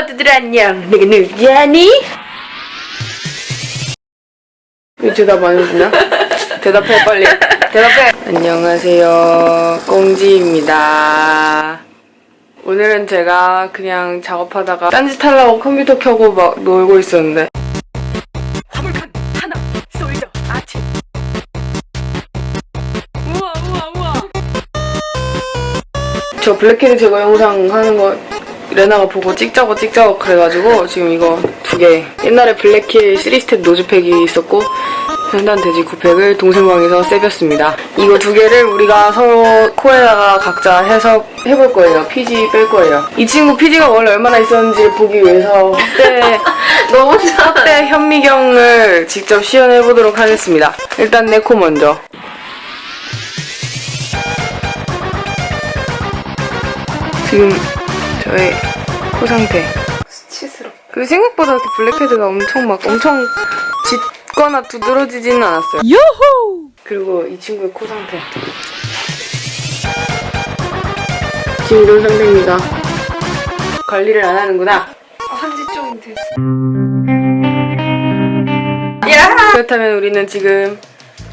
모두들 안녕. 내가 누구니? 왜 대답 안 해주냐? 대답해 빨리. 대답해. 안녕하세요. 꽁지입니다. 오늘은 제가 그냥 작업하다가 딴짓 하려고 컴퓨터 켜고 막 놀고 있었는데 화물칸 하나 쏠져 아침 우와 우와 우와 저 블랙헤드 제거 영상 하는 거 레나가 보고 찍자고 찍자고 그래가지고 지금 이거 두 개. 옛날에 블랙힐 3스텝 노즈팩이 있었고 현단 돼지 9팩을 동생 방에서 세볐습니다. 이거 두 개를 우리가 서로 코에다가 각자 해서 해볼 거예요. 피지 뺄 거예요. 이 친구 피지가 원래 얼마나 있었는지 보기 위해서 그때 너무 잘. 그때 현미경을 직접 시연해 보도록 하겠습니다. 일단 내 코 먼저. 지금 저의 코 상태 수치스럽. 그리고 생각보다 이렇게 블랙헤드가 엄청 막 엄청 짙거나 두드러지지는 않았어요. 그리고 이 친구의 코 상태. 지금 이런 상태입니다. 관리를 안 하는구나. 한지 좀 됐어. 그렇다면 우리는 지금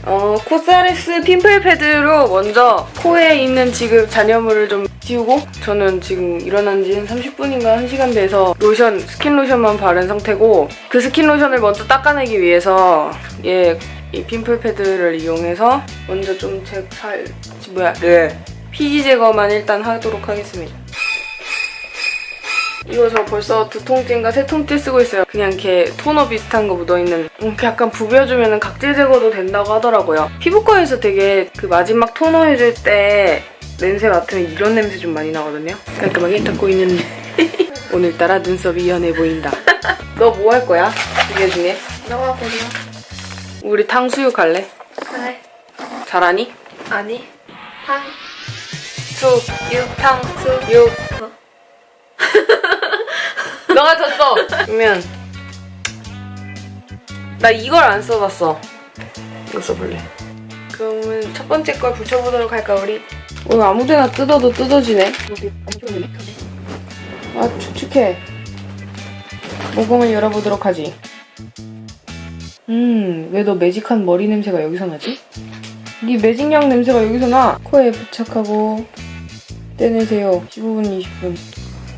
어, 코사레스 핀플 패드로 먼저 코에 있는 지금 잔여물을 좀 지우고 저는 지금 일어난 지 한 30분인가 1시간 돼서 로션, 스킨 로션만 바른 상태고 그 스킨 로션을 먼저 닦아내기 위해서 얘 이 핀플 패드를 이용해서 먼저 좀 제, 살, 뭐야, 네. 피지 제거만 일단 하도록 하겠습니다. 이거 저 벌써 두 통째인가 세 통째 쓰고 있어요. 그냥 이렇게 토너 비슷한 거 묻어있는 이렇게 약간 부벼주면 각질 제거도 된다고 하더라고요. 피부과에서 되게 그 마지막 토너 해줄 때 냄새 맡으면 이런 냄새 좀 많이 나거든요. 깔끔하게 닦고 있는 오늘따라 눈썹이 연해 보인다. 너 뭐 할 거야? 두개 중에? 너가 보려. 우리 탕수육 할래? 그래. 잘하니? 아니. 탕. 수, 육, 탕, 수, 육. 어? 너가 졌어. 그러면 나 이걸 안 써봤어. 이거 써볼래. 그러면 첫 번째 걸 붙여보도록 할까 우리? 오늘 아무데나 뜯어도 뜯어지네. 아 축축해. 모공을 열어보도록 하지. 음, 왜 너 매직한 머리 냄새가 여기서 나지? 이 매직약 냄새가 여기서 나. 코에 부착하고 떼내세요. 15분, 20분.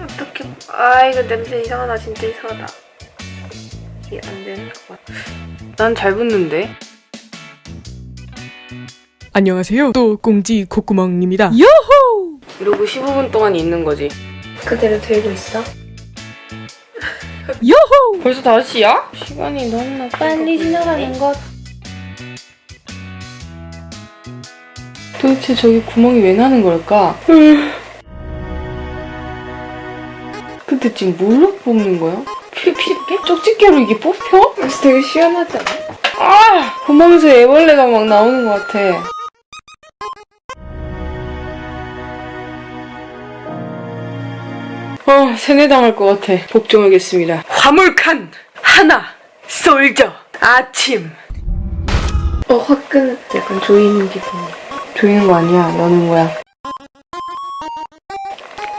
어떻게? 아 이거 냄새 이상하다. 진짜 이상하다. 이게 안 되는 것 같아. 난 잘 붙는데. 안녕하세요. 또 꽁지 콧구멍입니다. 이러고 15분 동안 있는 거지. 그대로 들고 있어. 요호! 벌써 5시야? 시간이 너무나 빨리 지나가는 것. 도대체 저기 구멍이 왜 나는 걸까? 근데 지금 뭘로 뽑는 거야? 피피게? 쪽집게로 이게 뽑혀? 그래서 되게 시원하지 않아? 아! 구멍에서 애벌레가 막 나오는 것 같아. 어, 세뇌당할 것 같아. 복종 하겠습니다. 화물칸! 하나! 솔져! 아침! 어 화끈. 약간 조이는 기분. 조이는 거 아니야. 여는 거야.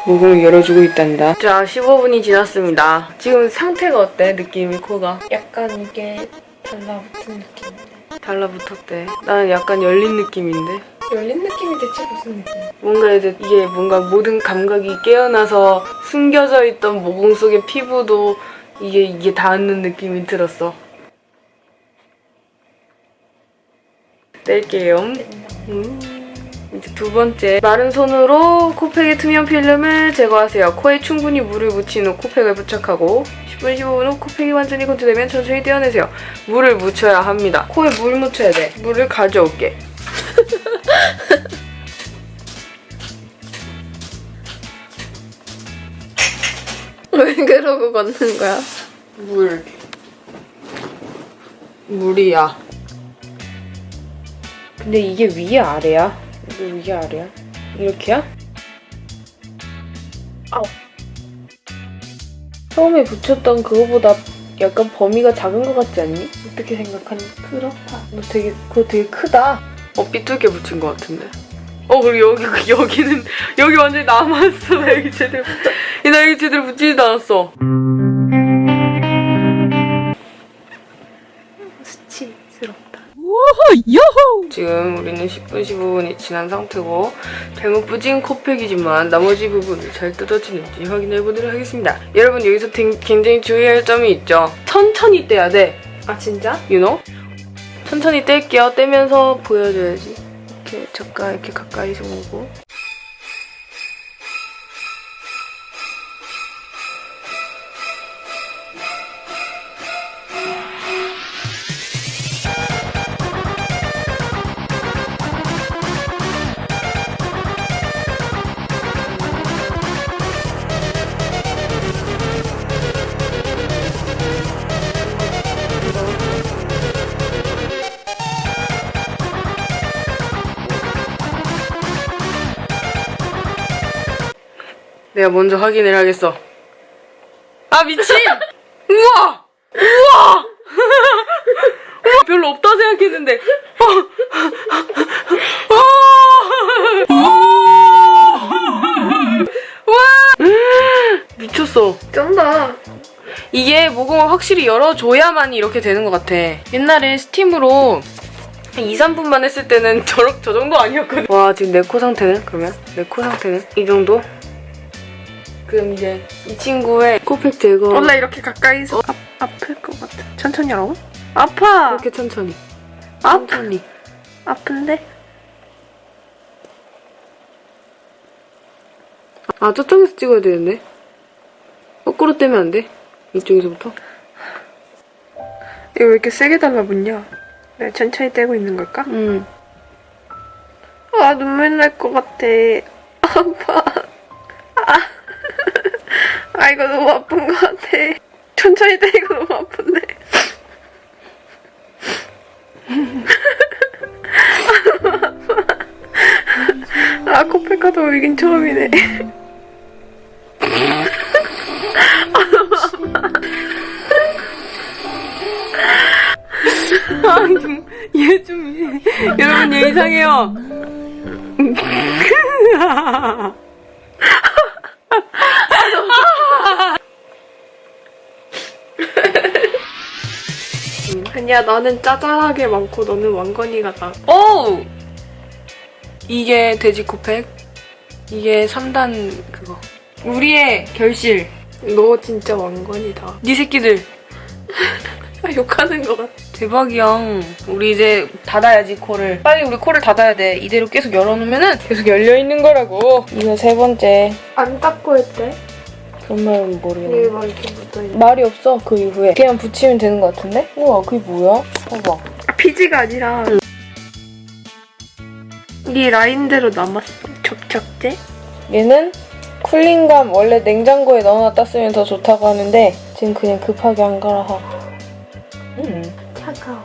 목을 열어주고 있단다. 자, 15분이 지났습니다. 지금 상태가 어때? 느낌이 코가? 약간 이게 달라붙은 느낌. 달라붙었대. 나는 약간 열린 느낌인데. 열린 느낌이 대체 무슨 느낌? 뭔가 이제 이게 뭔가 모든 감각이 깨어나서 숨겨져 있던 모공 속의 피부도 이게 이게 닿는 느낌이 들었어. 뗄게요. 음. 이제 두 번째 마른 손으로 코팩의 투명 필름을 제거하세요. 코에 충분히 물을 묻힌 후 코팩을 부착하고 10분 15분 후 코팩이 완전히 건조되면 천천히 떼어내세요. 물을 묻혀야 합니다. 코에 물 묻혀야 돼. 물을 가져올게. 왜 그러고 걷는 거야? 물. 물이야. 근데 이게 위에 아래야? 이거 위에 아래야? 이렇게야? 아우. 처음에 붙였던 그거보다 약간 범위가 작은 것 같지 않니? 어떻게 생각하니? 그렇다. 너 되게 그거 되게 크다. 어 삐뚤게 붙인 것 같은데. 어 그리고 여기 여기는 여기 완전 히 남았어 여기 제대로. 나 나에게 제대로 붙지도 않았어. 수치스럽다. 요호! 지금 우리는 10분, 15분이 지난 상태고 잘못 뿌진 코팩이지만 나머지 부분을 잘 뜯어지는지 확인해 보도록 하겠습니다. 여러분 여기서 된- 굉장히 주의할 점이 있죠. 천천히 떼야 돼. 아 진짜? You know? 천천히 뗄게요. 떼면서 보여줘야지. 이렇게 잠깐 이렇게 가까이서 오고. 내가 먼저 확인을 하겠어. 아 미친! 우와! 우와! 우와! 별로 없다 생각했는데. 어. 와! 미쳤어. 쩐다. 이게 모공을 확실히 열어줘야만 이렇게 되는 것 같아. 옛날에 스팀으로 한 2, 3분만 했을 때는 저, 저 정도 아니었거든. 와, 지금 내 코 상태는? 그러면? 내 코 상태는? 이 정도? 그럼 이제 이 친구의 코팩 제거. 원래 이렇게 가까이서 아, 아플 것 같아. 천천히 하라고? 아파. 이렇게 천천히. 아파. 천천히. 아픈데? 아, 저쪽에서 찍어야 되는데. 거꾸로 떼면 안 돼? 이쪽에서부터? 이거 왜 이렇게 세게 달라붙냐? 내가 천천히 떼고 있는 걸까? 응. 아 눈물 날 것 같아. 아파. 이거 너무 아픈 것 같아. 천천히 떼고 너무 아픈데. 아 코페카도 울긴 처음이네. 아, 좀, 얘 좀, 여러분, 얘 이상해요. 아니야 나는 짜잘하게 많고 너는 왕건이가 나. 오! 이게 돼지 코팩. 이게 3단 그거. 우리의 결실. 너 진짜 왕건이다. 네 새끼들. 아, 욕하는 것 같아. 대박이야. 우리 이제 닫아야지 코를. 빨리 우리 코를 닫아야 돼. 이대로 계속 열어놓으면은 계속 열려 있는 거라고. 이거 세 번째. 안 닦고 했대? 말은 이게 모르겠네. 막 이렇게 묻어있네. 말이 없어 그 이후에. 그냥 붙이면 되는 것 같은데? 우와 그게 뭐야? 봐봐. 아, 피지가 아니라 이 라인대로 남았어. 접착제? 얘는 쿨링감 원래 냉장고에 넣어놨다 쓰면 더 좋다고 하는데 지금 그냥 급하게 한 거라 하고. 음. 차가워.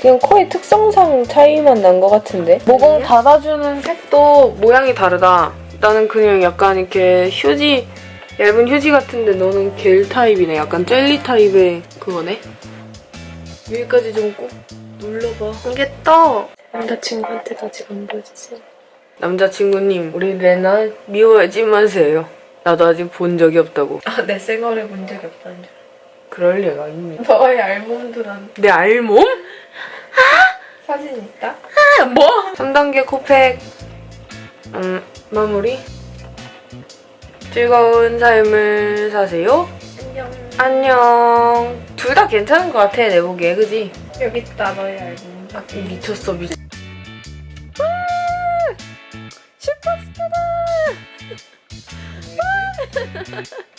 그냥 코의 특성상 차이만 난 것 같은데? 모공 닫아주는 색도 모양이 다르다. 나는 그냥 약간 이렇게 휴지, 얇은 휴지 같은데 너는 겔 타입이네. 약간 젤리 타입의 그거네. 여기까지 좀 꼭 눌러봐. 이게 떠. 남자친구한테 도 아직 안 보여주세요. 남자친구님, 우리 레나 미워하지 마세요. 나도 아직 본 적이 없다고. 아, 내 생얼에 본 적이 없다는 줄. 그럴 리가 있니? 너의 알몸들한 내 알몸? 사진 있다? 뭐? 3단계 코팩 음, 마무리 즐거운 삶을 사세요 안녕. 안녕 둘 다 괜찮은 것 같아 내 보기에 그지? 여기 있다, 너의 알몸. 미쳤어 미쳤 슈퍼스타다